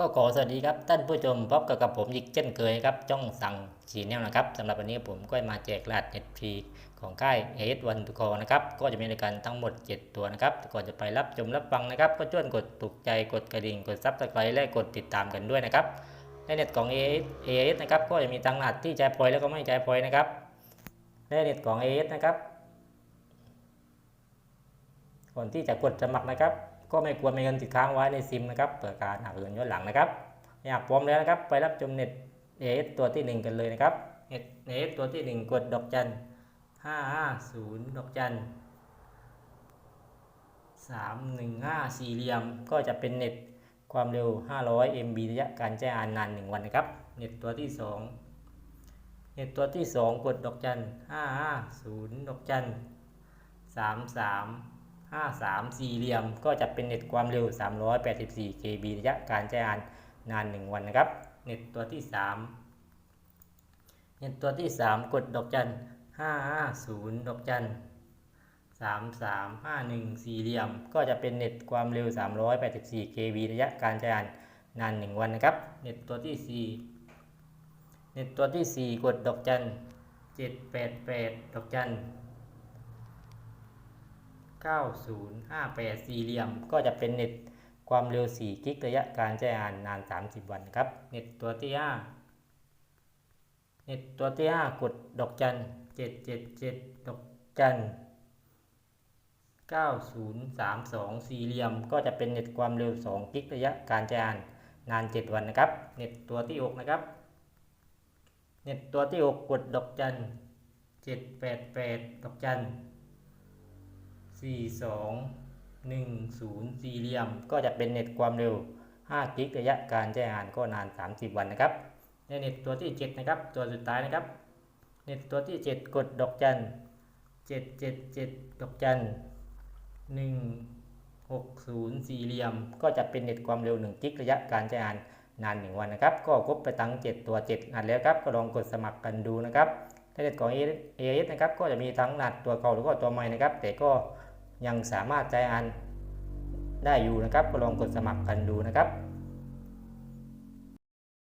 ก็ขอสวัสดีครับท่านผู้ชมพบกับกับผมอีกเช่นเคยครับจ้องสั่งสีแนวนะครับสำหรับวันนี้ผมก็มาแจกรหัสเน็ตฟรีของค่าย AS One to Call นะครับก็จะมีในการทั้งหมด 7 ตัวนะครับก่อนจะไปรับชมรับฟังนะครับ ก็ช่วยกดถูกใจกดกระดิ่งกดซับสไครต์และกดติดตามกันด้วยนะครับในเน็ตของ AS AS นะครับก็จะมีทั้งรหัสที่ใช้พอยแล้วก็ไม่ใช้พอยนะครับในเน็ตของ AS นะครับก่อนที่จะกดสมัครนะครับ ก็ไม่ควรมีเงินติดค้างไว้ในซิมนะครับเปิดการหักเงินย้อนหลังนะครับอยากพร้อมแล้วนะครับ ไปรับชมเน็ตเอสตัวที่ 1 กันเลยนะครับเน็ตเอสตัวที่ 1 กดดอกจัน550ดอกจัน315สี่เหลี่ยมก็จะเป็นเน็ตความเร็ว 500 MB ระยะการใช้งานนาน1วันนะครับเน็ตตัวที่ 2 เน็ตตัวที่ 2 กดดอกจัน550ดอกจัน33 53 สี่เหลี่ยมก็จะเป็นเน็ตความเร็ว 384 KB ระยะการใช้งานนาน 1 วันนะครับ เน็ตตัวที่ 3 เน็ตตัวที่ 3 กดดอกจัน 550 ดอกจัน 3351 สี่เหลี่ยม ก็จะเป็นเน็ตความเร็ว 384 KB ระยะการใช้งานนาน 1 วันนะครับ เน็ตตัวที่ 4 เน็ตตัวที่ 4 กดดอกจัน 788 ดอกจัน 9058 สี่เหลี่ยม ก็จะเป็นเน็ตความเร็ว 4 กิกระยะการใช้งานนาน 30 วันครับ เน็ตตัวที่ 5 เน็ตตัวที่ 5 กดดอกจัน 777 ดอกจัน 9032 สี่เหลี่ยม ก็จะเป็นเน็ตความเร็ว 2 กิกระยะการใช้งานนาน 7 วันนะครับ เน็ตตัวที่ 6 นะครับ เน็ตตัวที่ 6 กดดอกจัน 788 ดอกจัน สี่สองหนึ่งศูนย์สี่เหลี่ยม ก็จะเป็นเน็ตความเร็ว 5 กิกระยะการใช้งานก็นาน 30 วันนะครับ ในเน็ตตัวที่ 7 นะครับ ตัวสุดท้ายนะครับ เน็ตตัวที่ 7 กดดอกจัน777 ดอกจัน160 สี่เหลี่ยม ก็จะเป็นเน็ตความเร็ว 1 กิกระยะการใช้งานนาน 1 วันนะครับ ก็ครบไปทั้ง 7 ตัว 7 อันแล้วครับ ก็ลองกดสมัครกันดูนะครับในเน็ตของ AIS นะครับ ก็จะมีทั้งหนัดตัวเก่าหรือว่าตัวใหม่นะครับ แต่ก็ ยังสามารถใช้งานได้อยู่นะครับก็ลองกดสมัครกันดูนะครับ